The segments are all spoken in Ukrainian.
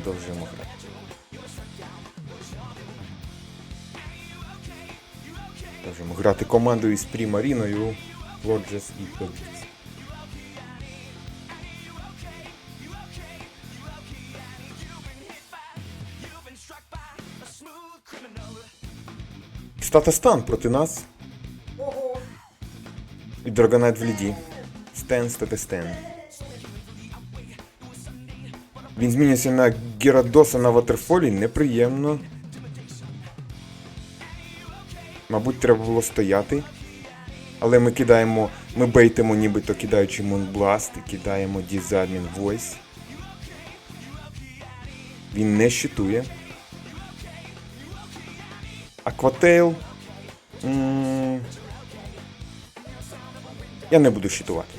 продовжуємо грати. Продовжуємо грати командою із Примаріною, Лоджес і Пелікс. Статастан проти нас. І Драгонайт в ліді. Стен Статастен. Він змінюється на Герадоса на ватерфолі. Неприємно. Мабуть, треба було стояти. Але ми кидаємо. Ми бейтимо, нібито кидаючи Монбласт і кидаємо Дізадмін Voice. Він не щитує. Акватейл. Я не буду щитувати.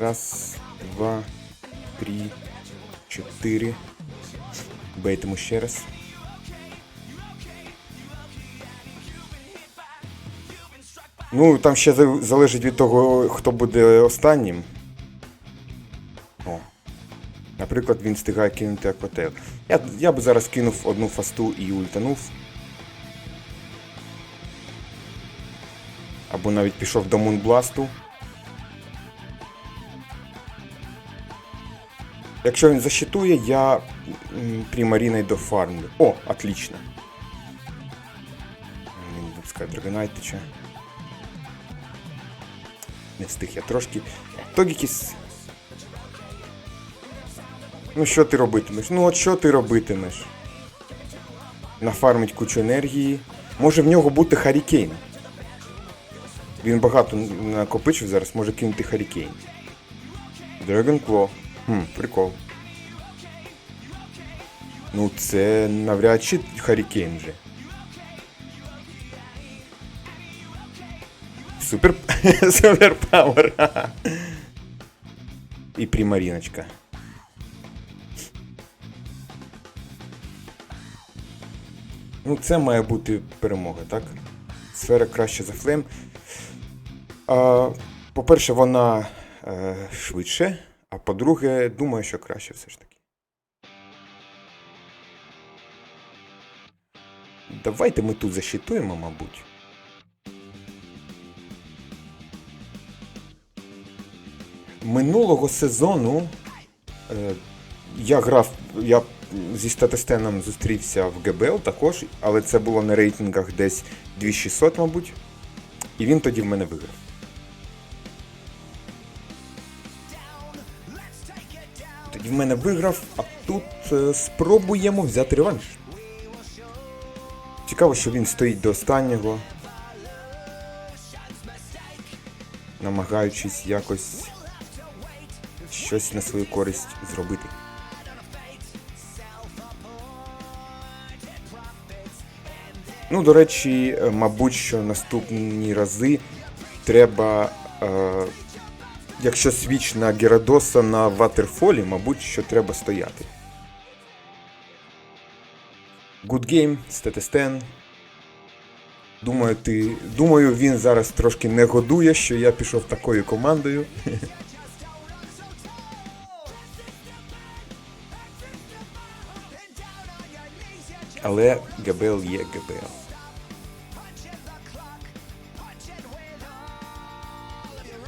Раз, два, три, чотири. Бейтимо ще раз. Ну, там ще залежить від того, хто буде останнім. О. Наприклад, він встигає кинути акватейл. Я, я б зараз кинув одну фасту і ультанув. Або навіть пішов до Мунбласту. Якщо він защитує, я м, примаріною дофармлю. О, отлично. Він випускає Драгонайт тече. Не встиг я трошки. Тогікіс. Ну що ти робитимеш? Ну от що ти робитимеш? Нафармить кучу енергії. Може в нього бути Харікейн. Він багато накопичив зараз, може кинути Харікейн. Dragon Claw. Хм, прикол. Ну це навряд чи Харікейн вже. Супер. Супер пауер. І примаріночка. Ну, це має бути перемога, так? Сфера краще за флейм. По-перше, вона е, швидше, а по-друге, думаю, що краще все ж таки. Давайте ми тут защитуємо, мабуть. Минулого сезону е, я грав, я зі статистеном зустрівся в ГБЛ також, але це було на рейтингах десь 2600, мабуть. І він тоді в мене виграв. Тоді в мене виграв, а тут е, спробуємо взяти реванш. Цікаво, що він стоїть до останнього. Намагаючись якось щось на свою користь зробити. Ну, до речі, е, мабуть, що наступні рази треба, е, якщо свіч на Герадоса на ватерфолі, мабуть, що треба стояти. Good game, статистен. Думаю, ти, думаю, він зараз трошки не годує, що я пішов такою командою. Але ГБЛ є ГБЛ.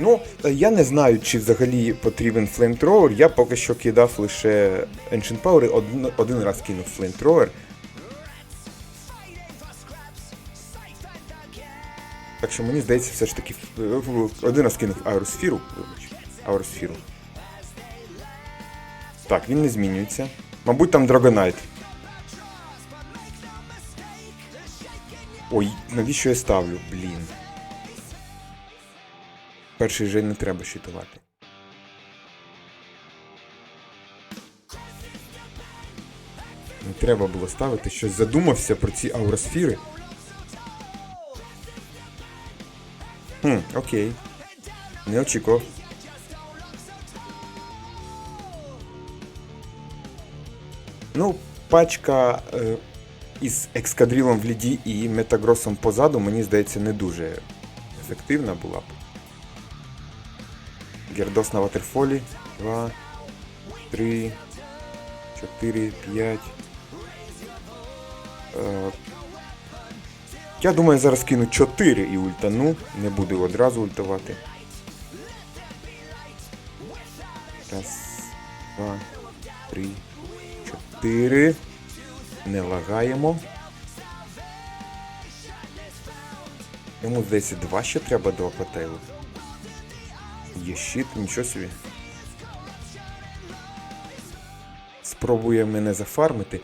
Ну, я не знаю, чи взагалі потрібен флеймтровер. Я поки що кидав лише Ancient Power, один, один раз кинув флеймтровер. Так що мені здається, все ж таки один раз кинув аеросфіру. Вибач, аеросфіру. Так, він не змінюється. Мабуть, там Драгонайт. Ой, навіщо я ставлю? Блін. Перший же не треба щитувати. Не треба було ставити, щось задумався про ці ауросфіри. Хм, окей. Не очікував. Ну, пачка е, із екскадрилом в ліді і метагросом позаду, мені здається, не дуже ефективна була б. Гердос на ватерфолі. Два, три, чотири, п'ять. Е, Я думаю, зараз кину 4 і ультану. Не буду одразу ультувати. Раз, два, три, чотири. Не лагаємо. Йому здається, два ще треба до апотелу. Є щит, нічого собі. Спробує мене зафармити.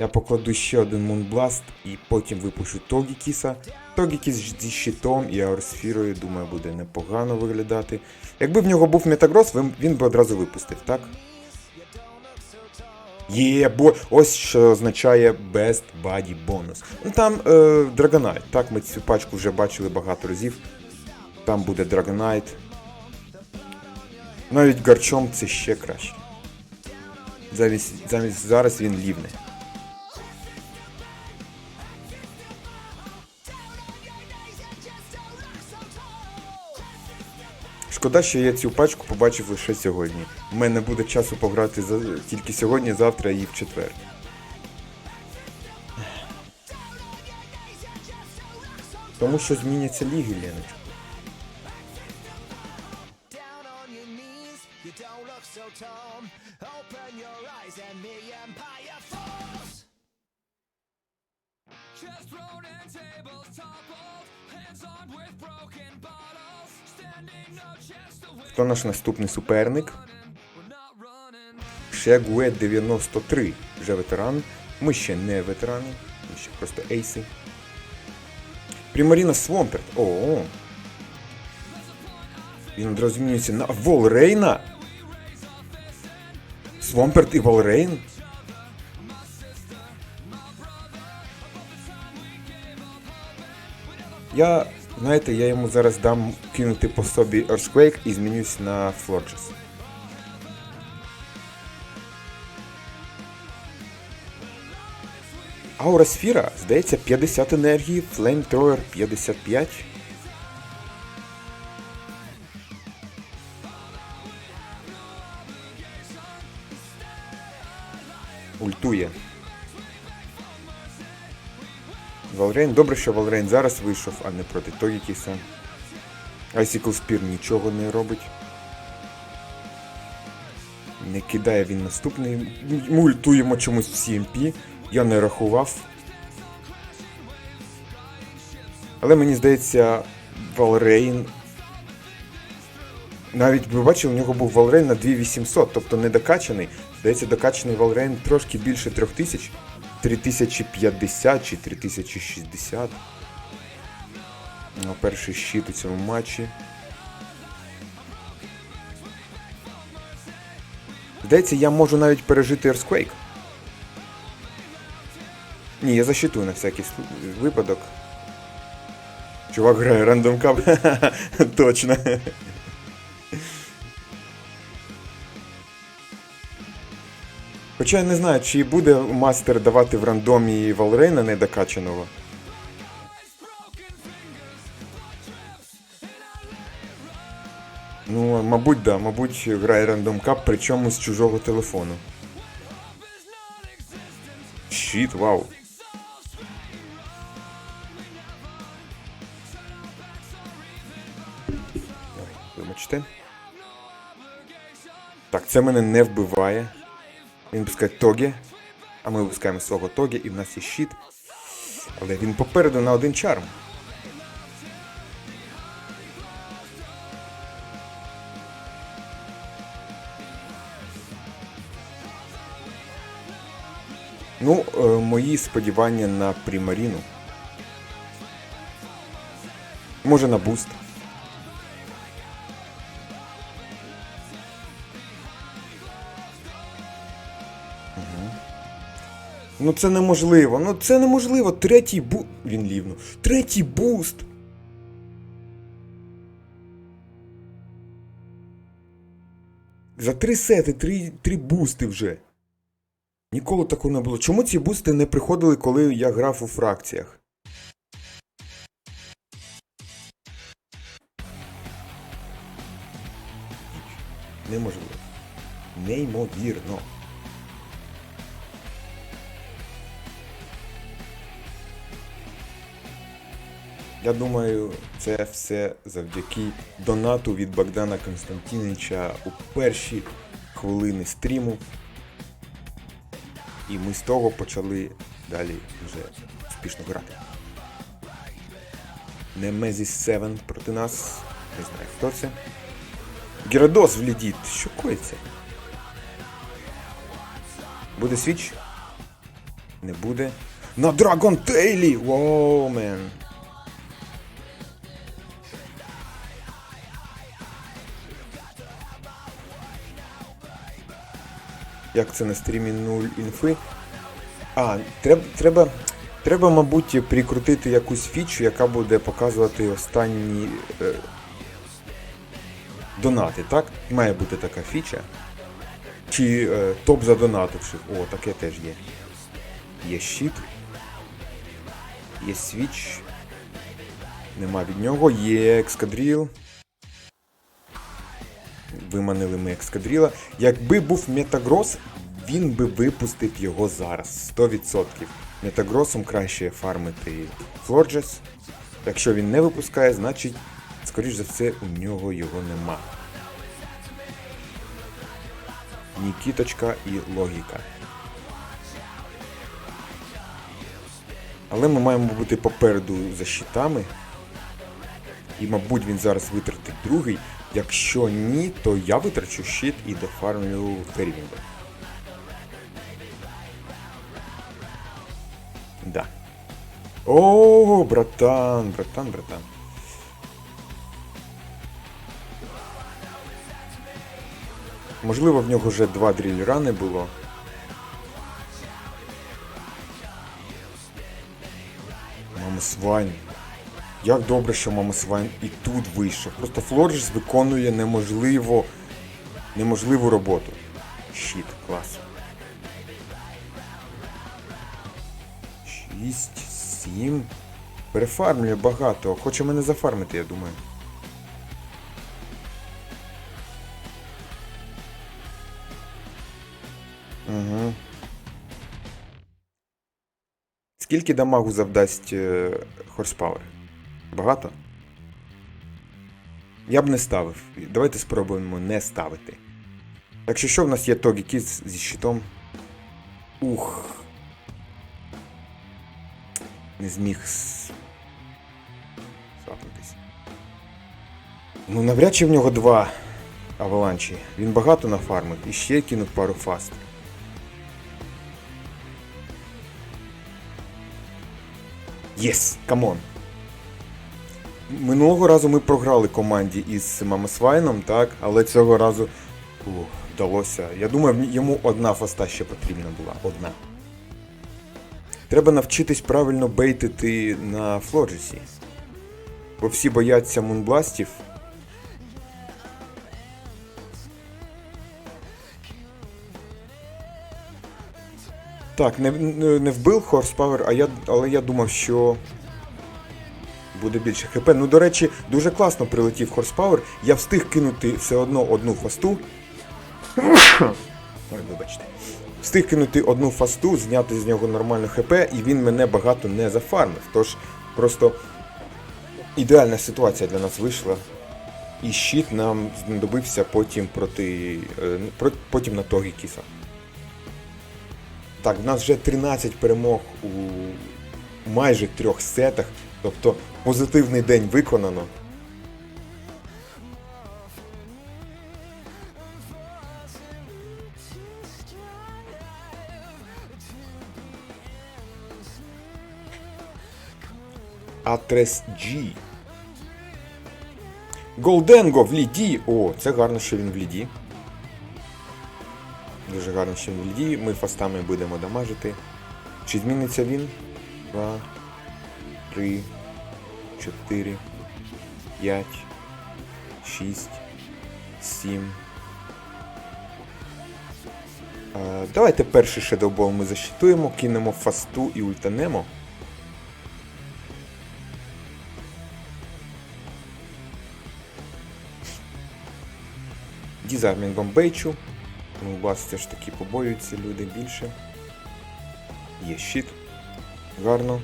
Я покладу ще один Мунбласт і потім випущу Тогікіса. Тогікіс зі щитом і аурсфірою, думаю, буде непогано виглядати. Якби в нього був Метагрос, він, би одразу випустив, так? Є, бо ось що означає Best Buddy. Ну там е, Dragonite, так, ми цю пачку вже бачили багато разів. Там буде Dragonite. Навіть гарчом це ще краще. Замість, замість зараз він лівне. Шкода, що я цю пачку побачив лише сьогодні. У мене буде часу пограти за... тільки сьогодні, завтра і в четвер. Тому що зміняться ліги, Леночка. And tables toppled, hands armed with broken bottles, standing no chance to win. Хто наш наступний суперник? Running. Шегуе 93. Вже ветеран. Ми ще не ветерани, ми ще просто ейси. Примаріна Свомперт. О. Він одразу змінюється на Волрейна. Свомперт і Волрейн. Я, знаєте, я йому зараз дам кинути по собі Earthquake і змінюсь на Флорджес. Аура Сфіра, здається, 50 енергії, Flamethrower 55. Ультує. Валрейн, добре, що Валрейн зараз вийшов, а не проти Тогікіса. Icicle Spear нічого не робить. Не кидає він наступний. Ми ультуємо чомусь в CMP. Я не рахував. Але мені здається, Валрейн. Навіть ви бачили, у нього був Валрейн на 2800, тобто не докачаний. Здається, докачаний Валрейн трошки більше 3000. 3050 чи 3060. Ну, перший щит у цьому матчі. Здається, я можу навіть пережити Earthquake. Ні, я защитую на всякий випадок. Чувак грає рандом кап. Точно. Хоча я не знаю, чи буде мастер давати в рандомі Валрейна недокачаного. Ну, мабуть, да, мабуть, грає рандом кап, причому з чужого телефону. Щит, вау. Вибачте. Так, це мене не вбиває. Він випускає Тогі. А ми випускаємо свого Тогі, і в нас є щит. Але він попереду на один чарм. Ну, е, мої сподівання на Примаріну. Може на буст. Ну це неможливо. Ну це неможливо. Третій бу. Він лівно. Третій буст. За три сети, три, три бусти вже. Ніколи такого не було. Чому ці бусти не приходили, коли я грав у фракціях? Неможливо. неймовірно. Я думаю, це все завдяки донату від Богдана Константиновича у перші хвилини стріму. І ми з того почали далі вже успішно грати. Немезіс 7 проти нас. Не знаю хто це. Геродос влідіт. Що коїться? Буде свіч? Не буде. На Драгон Тейлі! Воу, мен. Як це на стрімі 0 інфи? А, треба, треба, треба, мабуть, прикрутити якусь фічу, яка буде показувати останні е, донати, так? Має бути така фіча. Чи е, топ задонативших. О, таке теж є. Є щит. Є свіч. Нема від нього. Є екскадріл. Виманили ми екскадріла. Якби був Метагрос, він би випустив його зараз. 100%. Метагросом краще фармити Флорджес. Якщо він не випускає, значить, скоріш за все, у нього його нема. Нікіточка і логіка. Але ми маємо бути попереду за щитами. І, мабуть, він зараз витратить другий. Якщо ні, то я витрачу щит і дофармлю Фервінга. Да. О, братан, братан, братан. Можливо, в нього вже два дріль-рани було. Мама Свайн. Як добре, що Мама Свайн і тут вийшов. Просто Флоріс виконує неможливо, неможливу роботу. Щит, клас. 6, 7. Перефармлює багато. Хоче мене зафармити, я думаю. Угу. Скільки дамагу завдасть хорспауер? Багато? Я б не ставив. Давайте спробуємо не ставити. Якщо що, в нас є Тогі Кіс зі щитом. Ух. Не зміг свапнутись. Ну, навряд чи в нього два аваланчі. Він багато нафармив і ще кинув пару фаст. Єс, камон. Минулого разу ми програли команді із Мамасвайном, так, але цього разу ух, вдалося. Я думаю, йому одна фаста ще потрібна була. Одна. Треба навчитись правильно бейтити на Флоджесі. Бо всі бояться мунбластів. Так, не, не вбив Хорспауер, а я, але я думав, що буде більше хп. Ну, до речі, дуже класно прилетів Хорспауер. Я встиг кинути все одно одну фасту. Ой, вибачте. Встиг кинути одну фасту, зняти з нього нормально хп, і він мене багато не зафармив. Тож просто ідеальна ситуація для нас вийшла. І щит нам знадобився потім проти. е, про- потім на Тогі Кіса. Так, в нас вже 13 перемог у майже трьох сетах. Тобто позитивний день виконано. Атрес G. Голденго в ліді. О, це гарно, що він в ліді. Дуже гарно, що він в ліді. Ми фастами будемо дамажити. Чи зміниться він? Два, три, чотири, п'ять, шість, сім. Е, Давайте перший шедовбол ми защитуємо, кинемо фасту і ультанемо. Дізармінгом бейчу. Ну, вас все ж таки побоюються люди більше. Є щит. Гарно.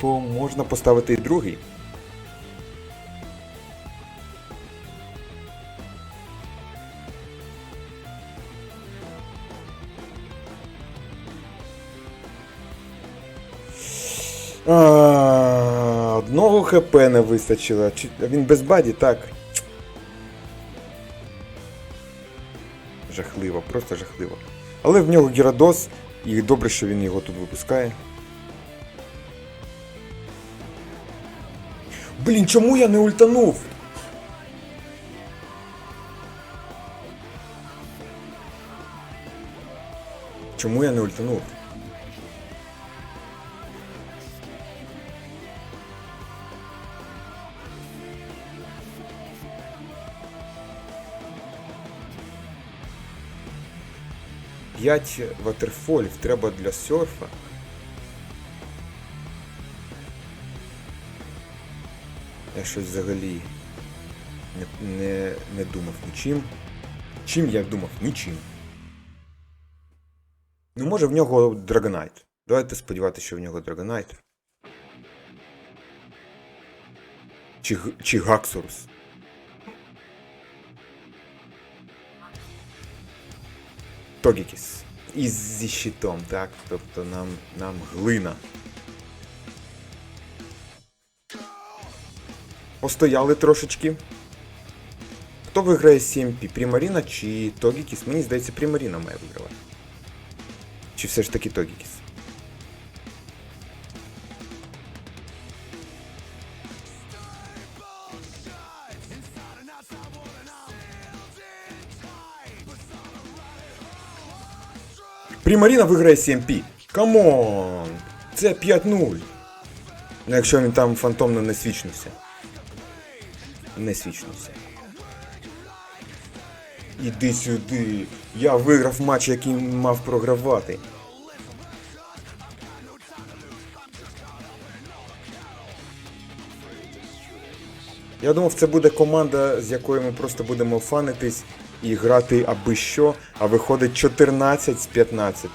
По- можна поставити і другий. Одного ХП не вистачило. Чи- Він без баді, так. Жахливо, просто жахливо. Але в нього Гірадос, і добре, що він його тут випускає. Блін, чому я не ультанув? Чому я не ультанув? П'ять ватерфолів треба для серфа. Щось взагалі не, не, не думав нічим. Чим я думав? Нічим. Ну, може в нього Драгонайт. Давайте сподіватися, що в нього Драгонайт. Чи, чи Гаксурус. Тогікіс. І зі щитом, так? Тобто нам, нам глина. Постояли трошечки. Хто виграє 7P? Примаріна чи Тогікіс? Мені здається, Примаріна має вигравати. Чи все ж таки Тогікіс? Примаріна виграє 7P. Камон! Це 5-0. Ну, якщо він там фантомно не свічнувся. Не свічнувся. Іди сюди. Я виграв матч, який мав програвати. Я думав, це буде команда, з якою ми просто будемо фанитись і грати аби що, а виходить 14 з 15.